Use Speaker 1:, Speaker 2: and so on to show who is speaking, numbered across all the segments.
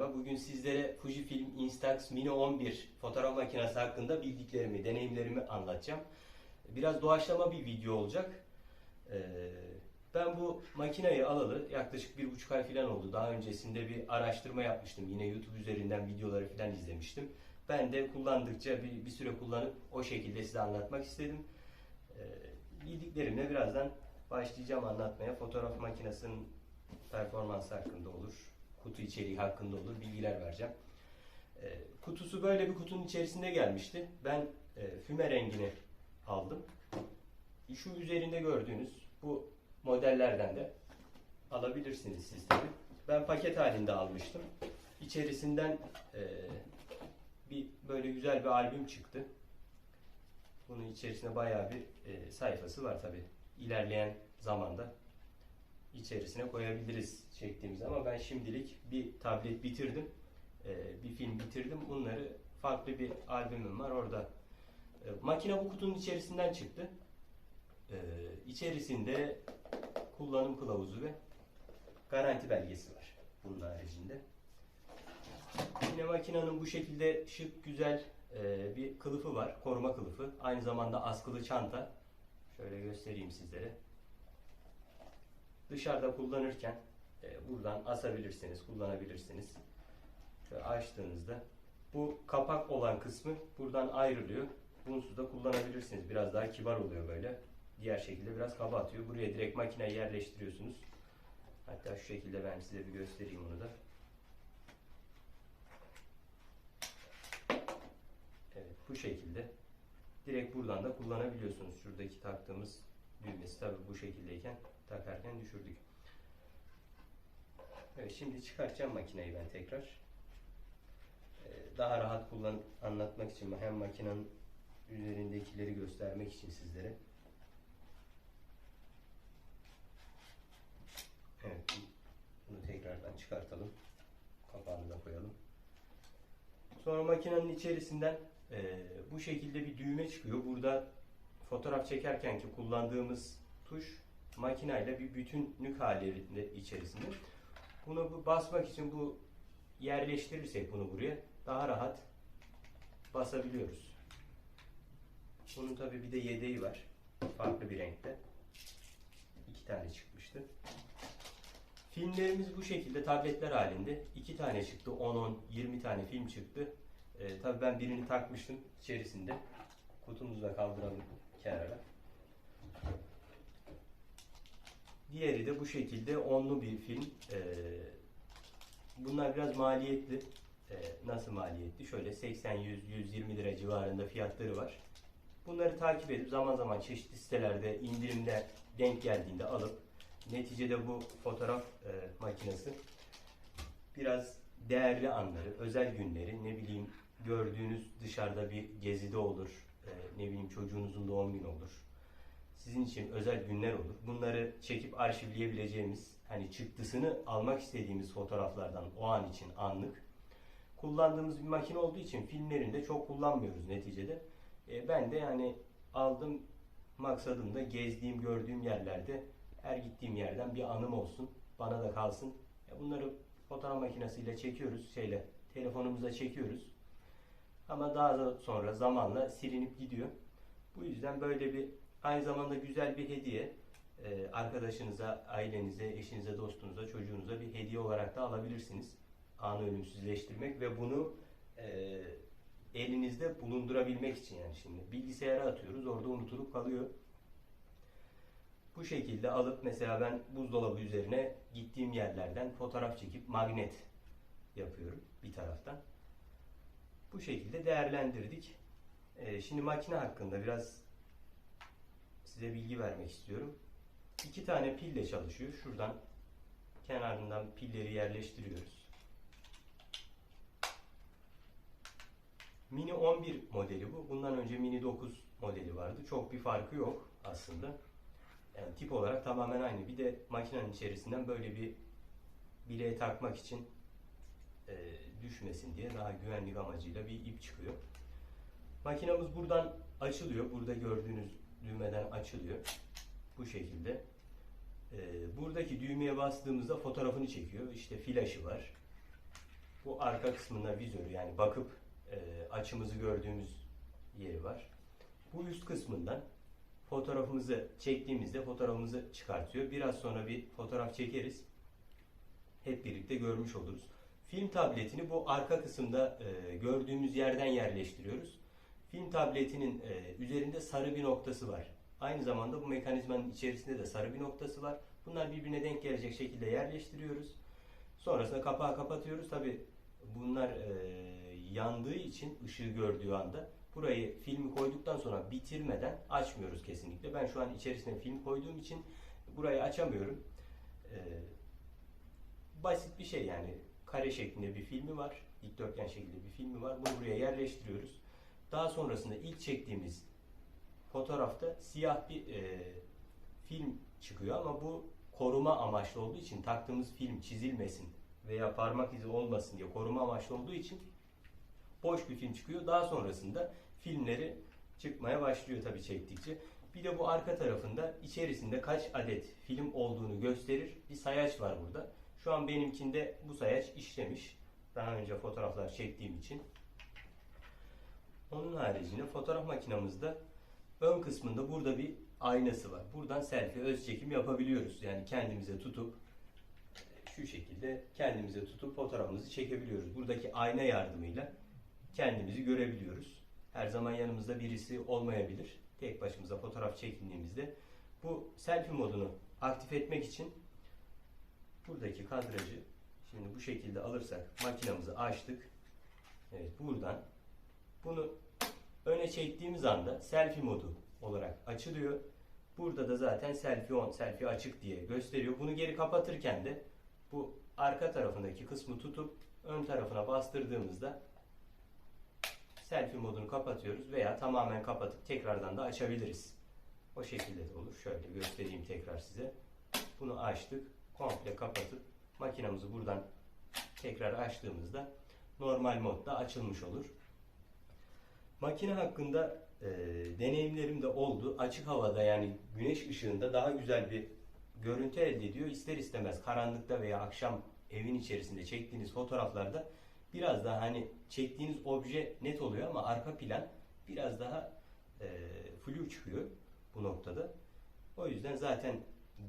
Speaker 1: Bugün sizlere Fujifilm Instax Mini 11 fotoğraf makinesi hakkında bildiklerimi, deneyimlerimi anlatacağım. Biraz doğaçlama bir video olacak. Ee, Ben bu makineyi alalı yaklaşık bir buçuk ay falan oldu. Daha öncesinde bir araştırma yapmıştım. Yine YouTube üzerinden videoları falan izlemiştim. Ben de kullandıkça bir, bir süre kullanıp o şekilde size anlatmak istedim. Ee, Bildiklerimle birazdan başlayacağım anlatmaya. Fotoğraf makinesinin performansı hakkında olur. Kutu içeriği hakkında olur. Bilgiler vereceğim. Ee, Kutusu böyle bir kutunun içerisinde gelmişti. Ben e, füme rengini aldım. Şu üzerinde gördüğünüz bu modellerden de alabilirsiniz siz tabi. Ben paket halinde almıştım. İçerisinden e, bir böyle güzel bir albüm çıktı. Bunun içerisinde bayağı bir e, sayfası var tabi. İlerleyen zamanda içerisine koyabiliriz çektiğimiz ama ben şimdilik bir tablet bitirdim. E, bir film bitirdim. Bunları farklı bir albümüm var orada. E, makine bu kutunun içerisinden çıktı. E, içerisinde kullanım kılavuzu ve garanti belgesi var bunun haricinde. Yine makinenin bu şekilde şık güzel e, bir kılıfı var. Koruma kılıfı. Aynı zamanda askılı çanta. Şöyle göstereyim sizlere. Dışarıda kullanırken e, buradan asabilirsiniz, kullanabilirsiniz. Şöyle açtığınızda bu kapak olan kısmı buradan ayrılıyor. Bunsuz da kullanabilirsiniz. Biraz daha kibar oluyor böyle. Diğer şekilde biraz kaba atıyor. Buraya direkt makineye yerleştiriyorsunuz. Hatta şu şekilde ben size bir göstereyim onu da. Evet bu şekilde. Direkt buradan da kullanabiliyorsunuz. Şuradaki taktığımız düğmesi tabi bu şekildeyken düşürdük. Evet şimdi çıkartacağım makineyi ben tekrar. Ee, Daha rahat kullan anlatmak için hem makinenin üzerindekileri göstermek için sizlere. Evet bunu tekrardan çıkartalım. Kapağını da koyalım. Sonra makinenin içerisinden e, bu şekilde bir düğme çıkıyor. Burada fotoğraf çekerken ki kullandığımız tuş makineyle bir bütünlük halinde içerisinde. Bunu bu- basmak için bu yerleştirirsek bunu buraya daha rahat basabiliyoruz. Bunun tabi bir de yedeği var. Farklı bir renkte. İki tane çıkmıştı. Filmlerimiz bu şekilde tabletler halinde. iki tane çıktı. 10-10, 20 tane film çıktı. Ee, tabii ben birini takmıştım içerisinde. Kutumuzu da kaldıralım kenara. Diğeri de bu şekilde onlu bir film. Ee, bunlar biraz maliyetli. Ee, nasıl maliyetli? Şöyle 80-100-120 lira civarında fiyatları var. Bunları takip edip zaman zaman çeşitli sitelerde indirimde denk geldiğinde alıp neticede bu fotoğraf e, makinesi biraz değerli anları, özel günleri, ne bileyim gördüğünüz dışarıda bir gezide olur, e, ne bileyim çocuğunuzun doğum günü olur. Sizin için özel günler olur. Bunları çekip arşivleyebileceğimiz, hani çıktısını almak istediğimiz fotoğraflardan o an için anlık kullandığımız bir makine olduğu için filmlerinde çok kullanmıyoruz neticede. E, ben de yani aldım maksadım da gezdiğim, gördüğüm yerlerde her gittiğim yerden bir anım olsun, bana da kalsın. E, bunları fotoğraf makinesiyle çekiyoruz, şeyle telefonumuza çekiyoruz. Ama daha da sonra zamanla silinip gidiyor. Bu yüzden böyle bir aynı zamanda güzel bir hediye e, arkadaşınıza, ailenize, eşinize, dostunuza, çocuğunuza bir hediye olarak da alabilirsiniz. Anı ölümsüzleştirmek ve bunu e, elinizde bulundurabilmek için yani şimdi bilgisayara atıyoruz orada unutulup kalıyor. Bu şekilde alıp mesela ben buzdolabı üzerine gittiğim yerlerden fotoğraf çekip magnet yapıyorum bir taraftan. Bu şekilde değerlendirdik. Ee, şimdi makine hakkında biraz size bilgi vermek istiyorum. İki tane pille çalışıyor. Şuradan kenarından pilleri yerleştiriyoruz. Mini 11 modeli bu. Bundan önce Mini 9 modeli vardı. Çok bir farkı yok aslında. Yani tip olarak tamamen aynı. Bir de makinenin içerisinden böyle bir bileğe takmak için e, düşmesin diye daha güvenlik amacıyla bir ip çıkıyor. Makinamız buradan açılıyor. Burada gördüğünüz düğmeden açılıyor. Bu şekilde. E, buradaki düğmeye bastığımızda fotoğrafını çekiyor. İşte flaşı var. Bu arka kısmında vizörü yani bakıp e, açımızı gördüğümüz yeri var. Bu üst kısmından fotoğrafımızı çektiğimizde fotoğrafımızı çıkartıyor. Biraz sonra bir fotoğraf çekeriz. Hep birlikte görmüş oluruz. Film tabletini bu arka kısımda e, gördüğümüz yerden yerleştiriyoruz. Film tabletinin e, üzerinde sarı bir noktası var. Aynı zamanda bu mekanizmanın içerisinde de sarı bir noktası var. Bunlar birbirine denk gelecek şekilde yerleştiriyoruz. Sonrasında kapağı kapatıyoruz. Tabi bunlar e, yandığı için ışığı gördüğü anda burayı filmi koyduktan sonra bitirmeden açmıyoruz kesinlikle. Ben şu an içerisine film koyduğum için burayı açamıyorum. E, basit bir şey yani kare şeklinde bir filmi var. Dikdörtgen şeklinde bir filmi var. Bunu buraya yerleştiriyoruz. Daha sonrasında ilk çektiğimiz fotoğrafta siyah bir e, film çıkıyor ama bu koruma amaçlı olduğu için taktığımız film çizilmesin veya parmak izi olmasın diye koruma amaçlı olduğu için boş bir film çıkıyor. Daha sonrasında filmleri çıkmaya başlıyor tabii çektikçe. Bir de bu arka tarafında içerisinde kaç adet film olduğunu gösterir. Bir sayaç var burada. Şu an benimkinde bu sayaç işlemiş. Daha önce fotoğraflar çektiğim için. Onun haricinde fotoğraf makinamızda ön kısmında burada bir aynası var. Buradan selfie öz çekim yapabiliyoruz. Yani kendimize tutup şu şekilde kendimize tutup fotoğrafımızı çekebiliyoruz. Buradaki ayna yardımıyla kendimizi görebiliyoruz. Her zaman yanımızda birisi olmayabilir. Tek başımıza fotoğraf çekindiğimizde bu selfie modunu aktif etmek için buradaki kadrajı şimdi bu şekilde alırsak makinamızı açtık. Evet buradan bunu öne çektiğimiz anda selfie modu olarak açılıyor. Burada da zaten selfie on, selfie açık diye gösteriyor. Bunu geri kapatırken de bu arka tarafındaki kısmı tutup ön tarafına bastırdığımızda selfie modunu kapatıyoruz veya tamamen kapatıp tekrardan da açabiliriz. O şekilde de olur. Şöyle göstereyim tekrar size. Bunu açtık. Komple kapatıp makinamızı buradan tekrar açtığımızda normal modda açılmış olur. Makine hakkında e, deneyimlerim de oldu. Açık havada yani güneş ışığında daha güzel bir görüntü elde ediyor. İster istemez karanlıkta veya akşam evin içerisinde çektiğiniz fotoğraflarda biraz daha hani çektiğiniz obje net oluyor ama arka plan biraz daha e, flu çıkıyor bu noktada. O yüzden zaten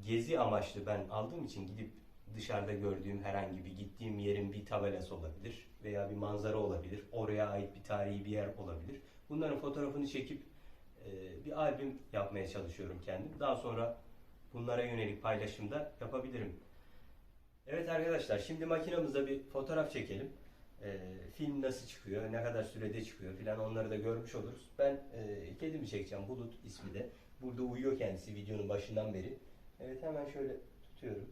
Speaker 1: gezi amaçlı ben aldığım için gidip dışarıda gördüğüm herhangi bir gittiğim yerin bir tabelası olabilir veya bir manzara olabilir. Oraya ait bir tarihi bir yer olabilir. Bunların fotoğrafını çekip e, bir albüm yapmaya çalışıyorum kendim. Daha sonra bunlara yönelik paylaşımda yapabilirim. Evet arkadaşlar şimdi makinamızda bir fotoğraf çekelim. E, film nasıl çıkıyor, ne kadar sürede çıkıyor filan onları da görmüş oluruz. Ben e, kedimi çekeceğim Bulut ismi de. Burada uyuyor kendisi videonun başından beri. Evet hemen şöyle tutuyorum.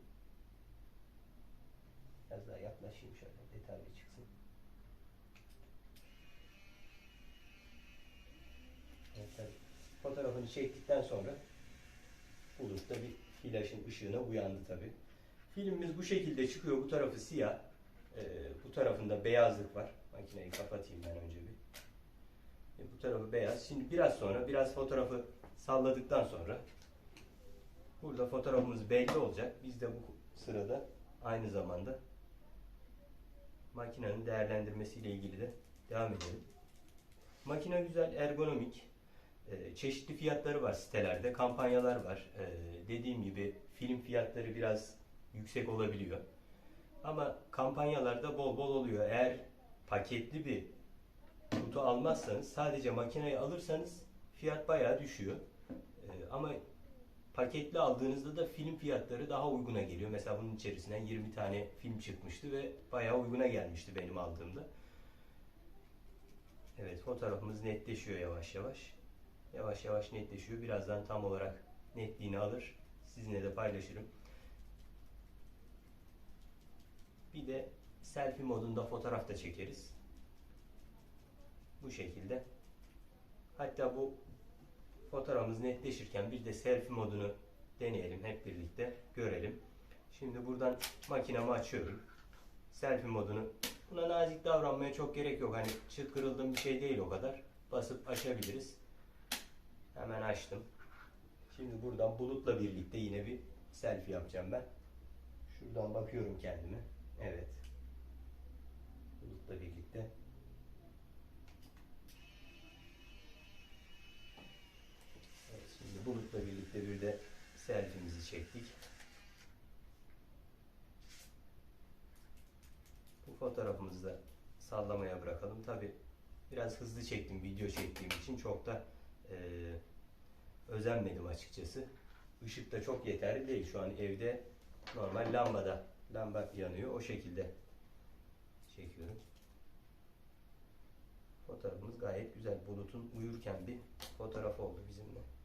Speaker 1: Biraz daha yaklaşayım şöyle detaylı çıksın. Evet tabii. Fotoğrafını çektikten sonra Bulut da bir flaşın ışığına uyandı tabi. Filmimiz bu şekilde çıkıyor. Bu tarafı siyah. Ee, bu tarafında beyazlık var. Makineyi kapatayım ben önce bir. E, bu tarafı beyaz. Şimdi biraz sonra biraz fotoğrafı salladıktan sonra burada fotoğrafımız belli olacak. Biz de bu sırada aynı zamanda makinenin değerlendirmesiyle ilgili de devam edelim. Makine güzel, ergonomik. Ee, çeşitli fiyatları var sitelerde, kampanyalar var. Ee, dediğim gibi film fiyatları biraz yüksek olabiliyor. Ama kampanyalarda bol bol oluyor. Eğer paketli bir kutu almazsanız, sadece makineyi alırsanız fiyat bayağı düşüyor. Ee, ama paketli aldığınızda da film fiyatları daha uyguna geliyor. Mesela bunun içerisinden 20 tane film çıkmıştı ve bayağı uyguna gelmişti benim aldığımda. Evet fotoğrafımız netleşiyor yavaş yavaş. Yavaş yavaş netleşiyor. Birazdan tam olarak netliğini alır. Sizinle de paylaşırım. Bir de selfie modunda fotoğraf da çekeriz. Bu şekilde. Hatta bu fotoğrafımız netleşirken bir de selfie modunu deneyelim hep birlikte görelim. Şimdi buradan makinamı açıyorum. Selfie modunu buna nazik davranmaya çok gerek yok. Hani çıt kırıldığım bir şey değil o kadar. Basıp açabiliriz. Hemen açtım. Şimdi buradan bulutla birlikte yine bir selfie yapacağım ben. Şuradan bakıyorum kendime. Evet. Bulutla birlikte. Bulutla birlikte bir de selfie'mizi çektik. Bu fotoğrafımızı da sallamaya bırakalım. Tabi biraz hızlı çektim video çektiğim için çok da eee, özenmedim açıkçası. Işık da çok yeterli değil. Şu an evde normal lambada lamba yanıyor. O şekilde çekiyorum. Fotoğrafımız gayet güzel. Bulut'un uyurken bir fotoğraf oldu bizimle.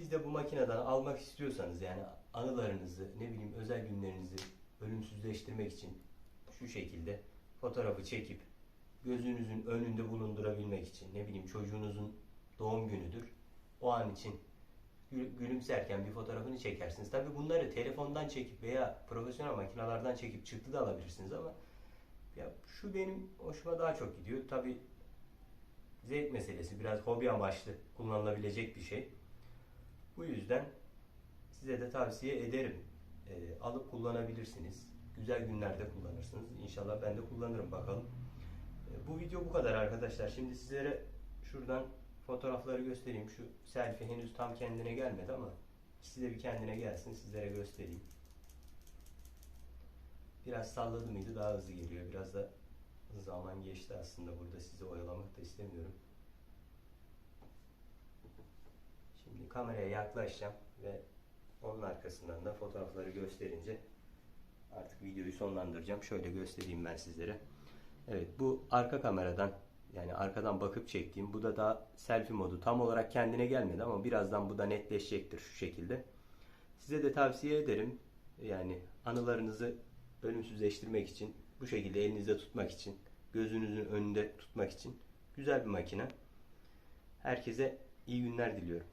Speaker 1: Siz de bu makineden almak istiyorsanız yani anılarınızı, ne bileyim özel günlerinizi ölümsüzleştirmek için şu şekilde fotoğrafı çekip gözünüzün önünde bulundurabilmek için ne bileyim çocuğunuzun doğum günüdür. O an için gül- gülümserken bir fotoğrafını çekersiniz. Tabi bunları telefondan çekip veya profesyonel makinelerden çekip çıktı da alabilirsiniz ama ya şu benim hoşuma daha çok gidiyor. Tabi zevk meselesi biraz hobi amaçlı kullanılabilecek bir şey. Bu yüzden size de tavsiye ederim. Ee, alıp kullanabilirsiniz. Güzel günlerde kullanırsınız. İnşallah ben de kullanırım bakalım. Ee, bu video bu kadar arkadaşlar. Şimdi sizlere şuradan fotoğrafları göstereyim. Şu selfie henüz tam kendine gelmedi ama size bir kendine gelsin sizlere göstereyim. Biraz salladı mıydı daha hızlı geliyor. Biraz da zaman geçti aslında. Burada sizi oyalamak da istemiyorum. Şimdi kameraya yaklaşacağım ve onun arkasından da fotoğrafları gösterince artık videoyu sonlandıracağım. Şöyle göstereyim ben sizlere. Evet bu arka kameradan yani arkadan bakıp çektiğim. Bu da daha selfie modu. Tam olarak kendine gelmedi ama birazdan bu da netleşecektir şu şekilde. Size de tavsiye ederim. Yani anılarınızı ölümsüzleştirmek için, bu şekilde elinizde tutmak için, gözünüzün önünde tutmak için güzel bir makine. Herkese iyi günler diliyorum.